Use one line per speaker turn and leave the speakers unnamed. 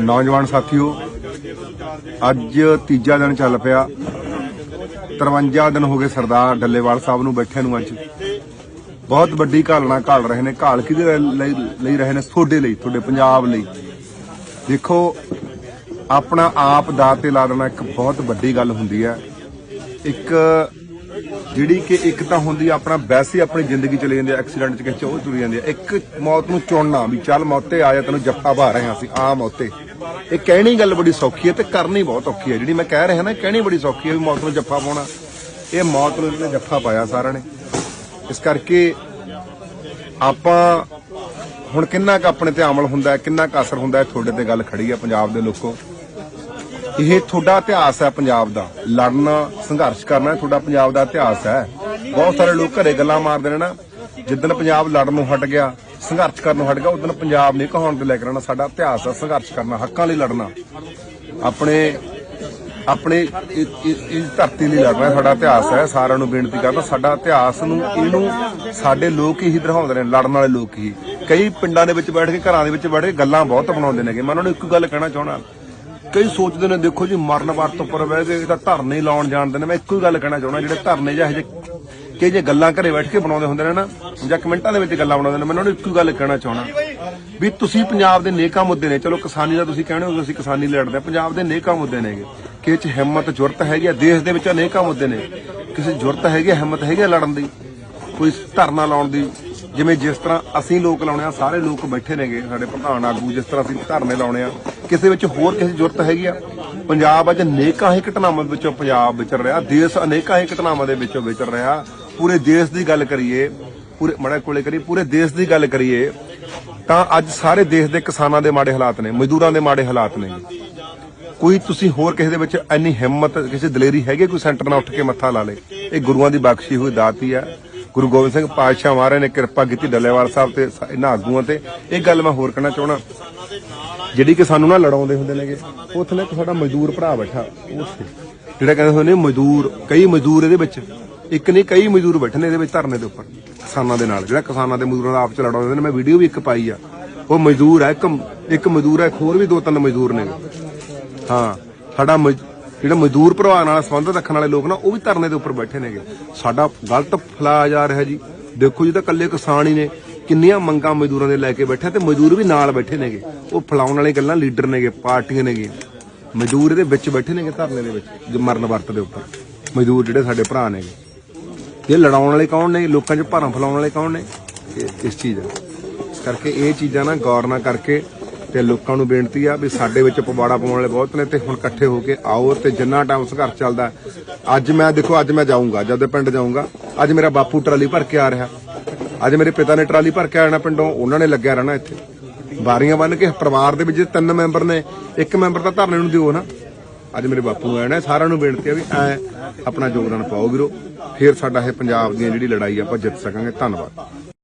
ਨੌਜਵਾਨ ਸਾਥੀਓ, ਅੱਜ ਤੀਜਾ ਦਿਨ ਚੱਲ ਪਿਆ। 53 ਦਿਨ ਹੋ ਗਏ ਸਰਦਾਰ ਡੱਲੇਵਾਲ ਸਾਹਿਬ ਨੂੰ ਬੈਠੇ ਨੂੰ ਅੱਜ। ਬਹੁਤ ਵੱਡੀ ਘਾਲਣਾ ਘਾਲ ਰਹੇ ਨੇ। ਘਾਲ ਕਿਹਦੇ ਲਈ ਰਹੇ ਨੇ? ਤੁਹਾਡੇ ਲਈ, ਤੁਹਾਡੇ ਪੰਜਾਬ ਲਈ। ਦੇਖੋ, ਆਪਣਾ ਆਪ ਦਾ ਤੇ ਲਾ ਦੇਣਾ ਇੱਕ ਬਹੁਤ ਵੱਡੀ ਗੱਲ ਹੁੰਦੀ ਹੈ। ਇੱਕ ਜਿਹੜੀ ਕਿ ਇੱਕ ਤਾਂ ਹੁੰਦੀ ਆ ਆਪਣਾ ਵੈਸੇ ਆਪਣੀ ਜ਼ਿੰਦਗੀ ਚਲੇ ਜਾਂਦੀ ਐਕਸੀਡੈਂਟ ਚ ਕਿਸੇ ਚ ਤੁਰ ਜਾਂਦੀ ਆ। ਇੱਕ ਮੌਤ ਨੂੰ ਚੁਣਨਾ ਵੀ ਚੱਲ ਮੌਤੇ ਆ ਤੈਨੂੰ ਜੱਫਾ ਭਾ ਰਹੇ ਹਾਂ ਅਸੀਂ ਆ ਮੌਤੇ ਇਹ ਕਹਿਣੀ ਗੱਲ ਬੜੀ ਸੌਖੀ ਹੈ ਤੇ ਕਰਨੀ ਬਹੁਤ ਔਖੀ ਹੈ ਜਿਹੜੀ ਮੈਂ ਕਹਿ ਰਿਹਾ ਨਾ ਕਹਿਣੀ ਬੜੀ ਸੌਖੀ ਹੈ ਵੀ ਮੌਤ ਨੂੰ ਜੱਫਾ ਪਾਉਣਾ। ਇਹ ਮੌਤ ਨੂੰ ਇਹਨੇ ਜੱਫਾ ਪਾਇਆ ਸਾਰਿਆਂ ਨੇ। ਇਸ ਕਰਕੇ ਆਪਾਂ ਹੁਣ ਕਿੰਨਾ ਕੁ ਆਪਣੇ ਤੇ ਅਮਲ ਹੁੰਦਾ ਹੈ, ਕਿੰਨਾ ਕੁ ਅਸਰ ਹੁੰਦਾ ਹੈ ਤੁਹਾਡੇ ਤੇ ਗੱਲ ਖੜੀ ਹੈ ਪੰਜਾਬ ਦੇ ਲੋਕੋ। ਇਹ ਤੁਹਾਡਾ ਇਤਿਹਾਸ ਹੈ ਪੰਜਾਬ ਦਾ। ਲੜਨਾ, ਸੰਘਰਸ਼ ਕਰਨਾ ਤੁਹਾਡਾ ਪੰਜਾਬ ਦਾ ਇਤਿਹਾਸ ਹੈ। ਬਹੁਤ ਸਾਰੇ ਲੋਕ ਘਰੇ ਗੱਲਾਂ ਮਾਰਦੇ ਨੇ ਨਾ। ਜਿੱਦਣ ਪੰਜਾਬ ਲੜਨ ਨੂੰ ਹਟ ਗਿਆ, ਸੰਘਰਸ਼ ਕਰਨ ਨੂੰ ਹਟ ਗਿਆ ਉਦੋਂ ਪੰਜਾਬ ਨਹੀਂ ਕਹਾਉਣ ਤੇ ਲੈ ਕੇ ਰਹਿਣਾ ਸਾਡਾ ਇਤਿਹਾਸ ਹੈ, ਸੰਘਰਸ਼ ਕਰਨਾ, ਹੱਕਾਂ ਲਈ ਲੜਨਾ। ਆਪਣੇ ਆਪਣੇ ਇਸ ਧਰਤੀ ਲਈ ਲੜਨਾ ਸਾਡਾ ਇਤਿਹਾਸ ਹੈ। ਸਾਰਿਆਂ ਨੂੰ ਬੇਨਤੀ ਕਰਦਾ, ਸਾਡਾ ਇਤਿਹਾਸ ਨੂੰ ਇਹਨੂੰ ਸਾਡੇ ਲੋਕ ਹੀ ਦਿਖਾਉਂਦੇ ਨੇ, ਲੜਨ ਵਾਲੇ ਲੋਕ ਹੀ। ਕਈ ਪਿੰਡਾਂ ਦੇ ਵਿੱਚ ਬੈਠ ਕੇ, ਘਰਾਂ ਦੇ ਵਿੱਚ ਬੈਠ ਕੇ ਗੱਲਾਂ ਬਹੁਤ ਬਣਾਉਂਦੇ ਨੇਗੇ। ਮੈਂ ਉਹਨਾਂ ਨੂੰ ਇੱਕ ਗੱਲ ਕਹਿਣਾ ਚਾਹਣਾ ਕਈ ਸੋਚਦੇ ਨੇ ਦੇਖੋ ਜੀ ਮਰਨ ਵਰਤ ਉੱਪਰ ਬਹਿ ਕੇ ਇਹ ਤਾਂ ਧਰਨੇ ਲਾਉਣ ਜਾਣਦੇ ਨੇ। ਮੈਂ ਇੱਕੋ ਹੀ ਗੱਲ ਕਹਿਣਾ ਚਾਹੁੰਦਾ ਜਿਹੜੇ ਧਰਨੇ ਜਿਹੇ ਜਿਹੇ ਕਿ ਜੇ ਗੱਲਾਂ ਘਰੇ ਬੈਠ ਕੇ ਬਣਾਉਂਦੇ ਹੁੰਦੇ ਨੇ ਨਾ ਜਾਂ ਕਮੈਂਟਾਂ ਦੇ ਵਿੱਚ ਗੱਲਾਂ ਬਣਾਉਂਦੇ ਨੇ ਮੈਂ ਉਹਨਾਂ ਨੂੰ ਇੱਕੋ ਹੀ ਗੱਲ ਕਹਿਣਾ ਚਾਹੁੰਦਾ ਵੀ ਤੁਸੀਂ ਪੰਜਾਬ ਦੇ ਨੇਕਾਂ ਮੁੱਦੇ ਨੇ। ਚਲੋ ਕਿਸਾਨੀ ਦਾ ਤੁਸੀਂ ਕਹਿੰਦੇ ਹੋ ਅਸੀਂ ਕਿਸਾਨੀ ਲੜਦੇ ਹਾਂ ਪੰਜਾਬ ਦੇ ਨੇਕਾਂ ਮੁੱਦੇ ਨੇਗੇ। ਕਿ ਚ ਹਿੰਮਤ ਜੁਰਤ ਹੈਗੀ ਆ ਦੇਸ਼ ਦੇ ਵਿੱਚ ਅਨੇਕਾਂ ਮੁੱਦੇ ਨੇ। ਕਿਸੇ ਜੁਰਤ ਹੈਗੀ ਆ, ਹਿੰਮਤ ਹੈਗੀ ਆ ਲੜਨ ਦੀ ਕੋਈ ਧਰਨਾ ਲਾਉਣ ਦੀ। ਜਿਵੇਂ ਜਿਸ ਤਰ੍ਹਾਂ ਅਸੀਂ ਲੋਕ ਲਾਉਣੇ ਆ ਸਾਰੇ ਲੋਕ ਬੈਠੇ ਨੇਗੇ ਸਾਡੇ ਪ੍ਰਧਾਨ ਆਗੂ ਜਿਸ ਤਰ੍ਹਾਂ ਅਸੀਂ ਧਰਨੇ ਲਾਉਣੇ ਆ ਕਿਸੇ ਵਿੱਚ ਹੋਰ ਕਿਸੇ ਦੀ ਜ਼ਰੂਰਤ ਹੈਗੀ ਆ? ਪੰਜਾਬ ਅੱਜ ਅਨੇਕਾਂ ਹੀ ਘਟਨਾਵਾਂ ਵਿੱਚੋਂ ਪੰਜਾਬ ਵਿਚਰ ਰਿਹਾ। ਦੇਸ਼ ਅਨੇਕਾਂ ਹੀ ਘਟਨਾਵਾਂ ਦੇ ਵਿੱਚੋਂ ਵਿਚਰ ਰਿਹਾ। ਪੂਰੇ ਦੇਸ਼ ਦੀ ਗੱਲ ਕਰੀਏ, ਪੂਰੇ ਮੜਾ ਕੋਲੇ ਕਰੀਏ, ਪੂਰੇ ਦੇਸ਼ ਦੀ ਗੱਲ ਕਰੀਏ, ਤਾਂ ਅੱਜ ਸਾਰੇ ਦੇਸ਼ ਦੇ ਕਿਸਾਨਾਂ ਦੇ ਮਾੜੇ ਹਾਲਾਤ ਨੇ, ਮਜ਼ਦੂਰਾਂ ਦੇ ਮਾੜੇ ਹਾਲਾਤ ਨੇ। ਕੋਈ ਤੁਸੀਂ ਹੋਰ ਕਿਸੇ ਦੇ ਵਿੱਚ ਇੰਨੀ ਹਿੰਮਤ, ਕਿਸੇ ਦਲੇਰੀ ਹੈਗੀ ਕੋਈ ਸੈਂਟਰ ਨਾਲ ਉੱਠ ਕੇ ਮੱਥਾ ਲਾ ਲੇ। ਇਹ ਗੁਰੂਆਂ ਦੀ ਬਖਸ਼ੀ ਹੋਈ ਦਾਤ ਹੀ ਹੈ ਗੁਰੂ ਗੋਬਿੰਦ ਸਿੰਘ ਪਾਤਸ਼ਾਹ ਮਹਾਰਾਜ ਨੇ ਕਿਰਪਾ ਕੀਤੀ ਡੱਲੇਵਾਲ ਸਾਹਿਬ ਤੇ ਇਹਨਾਂ ਆਗੂਆਂ ਤੇ। ਇਹ ਗੱਲ ਮੈਂ ਹੋਰ ਕਹਿਣਾ ਚਾਹਣਾ ਜਿਹੜੀ ਕਿ ਸਾਨੂੰ ਨਾ ਲੜਾਉਂਦੇ ਹੁੰਦੇ ਨੇਗੇ ਉੱਥੇ ਇੱਕ ਸਾਡਾ ਮਜ਼ਦੂਰ ਭਰਾ ਬੈਠਾ ਉੱਥੇ। ਜਿਹੜਾ ਕਹਿੰਦੇ ਹੁੰਦੇ ਨੇ ਮਜ਼ਦੂਰ, ਕਈ ਮਜ਼ਦੂਰ ਇਹਦੇ ਵਿੱਚ। ਇੱਕ ਨਹੀਂ, ਕਈ ਮਜ਼ਦੂਰ ਬੈਠੇ ਨੇ ਇਹਦੇ ਵਿੱਚ ਧਰਨੇ ਦੇ ਉੱਪਰ, ਕਿਸਾਨਾਂ ਦੇ ਨਾਲ। ਜਿਹੜਾ ਕਿਸਾਨਾਂ ਦੇ ਮਜ਼ਦੂਰਾਂ ਦਾ ਆਪ ਚ ਲੜਾਉਂਦੇ ਨੇ, ਮੈਂ ਵੀਡੀਓ ਵੀ ਇੱਕ ਪਾਈ ਆ। ਉਹ ਮਜ਼ਦੂਰ ਹੈ ਇੱਕ ਇੱਕ ਮਜ਼ਦੂਰ ਹੈ ਹੋਰ ਵੀ ਦੋ ਤਿੰਨ ਮਜ਼ਦੂਰ ਨੇ। ਹਾਂ, ਸਾਡਾ ਮਜ਼- ਜਿਹੜਾ ਮਜ਼ਦੂਰ ਭਰਾ ਨਾਲ ਸੰਬੰਧ ਰੱਖਣ ਵਾਲੇ ਲੋਕ ਨਾ, ਉਹ ਵੀ ਧਰਨੇ ਦੇ ਉੱਪਰ ਬੈਠੇ ਨੇਗੇ। ਸਾਡਾ ਗਲਤ ਫਲਾਇਆ ਜਾ ਰਿਹਾ ਜੀ। ਦੇਖੋ ਜੀ ਤਾਂ ਕੱਲੇ ਕਿਸਾਨ ਹੀ ਨੇ। ਕਿੰਨੀਆਂ ਮੰਗਾਂ ਮਜ਼ਦੂਰਾਂ ਦੇ ਲੈ ਕੇ ਬੈਠੇ ਤੇ ਮਜ਼ਦੂਰ ਵੀ ਨਾਲ ਬੈਠੇ ਨੇਗੇ। ਉਹ ਫਲਾਉਣ ਵਾਲੀ ਗੱਲਾਂ ਲੀਡਰ ਨੇਗੇ, ਪਾਰਟੀਆਂ ਨੇਗੇ ਮਜ਼ਦੂਰ ਇਹਦੇ ਵਿੱਚ ਬੈਠੇ ਨੇਗੇ ਧਰਨੇ ਦੇ ਵਿੱਚ ਮਰਨ ਵਰਤ ਦੇ ਉੱਪਰ। ਮਜ਼ਦੂਰ ਜਿਹੜੇ ਸਾਡੇ ਭਰਾ ਨੇਗੇ। ਇਹ ਲੜਾਉਣ ਵਾਲੇ ਕੌਣ ਨੇ? ਲੋਕਾਂ 'ਚ ਭਰਮ ਫਲਾਉਣ ਵਾਲੇ ਕੌਣ ਨੇ? ਇਹ- ਇਸ ਚੀਜ਼ ਹੈ ਇਸ ਕਰਕੇ ਇਹ ਚੀਜ਼ਾਂ ਨਾ ਗੌਰ ਨਾ ਕਰਕੇ ਤੇ ਲੋਕਾਂ ਨੂੰ ਬੇਨਤੀ ਆ ਵੀ ਸਾਡੇ ਵਿੱਚ ਪਵਾੜਾ ਪਾਉਣ ਵਾਲੇ ਬਹੁਤ ਨੇ ਤੇ ਹੁਣ ਇਕੱਠੇ ਹੋ ਕੇ ਆਓ ਤੇ ਜਿੰਨਾ ਟਾਈਮ ਸੰਘਰਸ਼ ਚੱਲਦਾ ਅੱਜ ਮੈਂ ਦੇਖੋ, ਅੱਜ ਮੈਂ ਜਾਊਂਗਾ, ਜਦੋਂ ਪਿੰਡ ਜਾਊਂਗਾ। ਅੱਜ ਮੇਰਾ ਬਾਪੂ ਟਰਾਲੀ ਭਰ ਕੇ ਆ ਰਿਹਾ। ਅੱਜ ਮੇਰੇ ਪਿਤਾ ਨੇ ਟਰਾਲੀ ਭਰ ਕੇ ਆਣਾ ਪਿੰਡੋਂ, ਉਹਨਾਂ ਨੇ ਲੱਗਿਆ ਰਹਿਣਾ ਇੱਥੇ। ਬਾਰੀਆਂ ਬੰਨ ਕੇ ਪਰਿਵਾਰ ਦੇ ਵਿੱਚ ਤਿੰਨ ਮੈਂਬਰ ਨੇ, ਇੱਕ ਮੈਂਬਰ ਤਾਂ ਧਰਨੇ ਨੂੰ ਦਿਓ ਨਾ। ਅੱਜ ਮੇਰੇ ਬਾਪੂ ਆਏ ਨੇ, ਸਾਰਿਆਂ ਨੂੰ ਬੇਨਤੀ ਆ ਵੀ ਐ ਆਪਣਾ ਯੋਗਦਾਨ ਪਾਓ ਵੀਰੋ। ਫਿਰ ਸਾਡਾ ਇਹ ਪੰਜਾਬ ਦੀ ਜਿਹੜੀ ਲੜਾਈ ਆਪਾਂ ਜਿੱਤ ਸਕਾਂਗੇ। ਧੰਨਵਾਦ।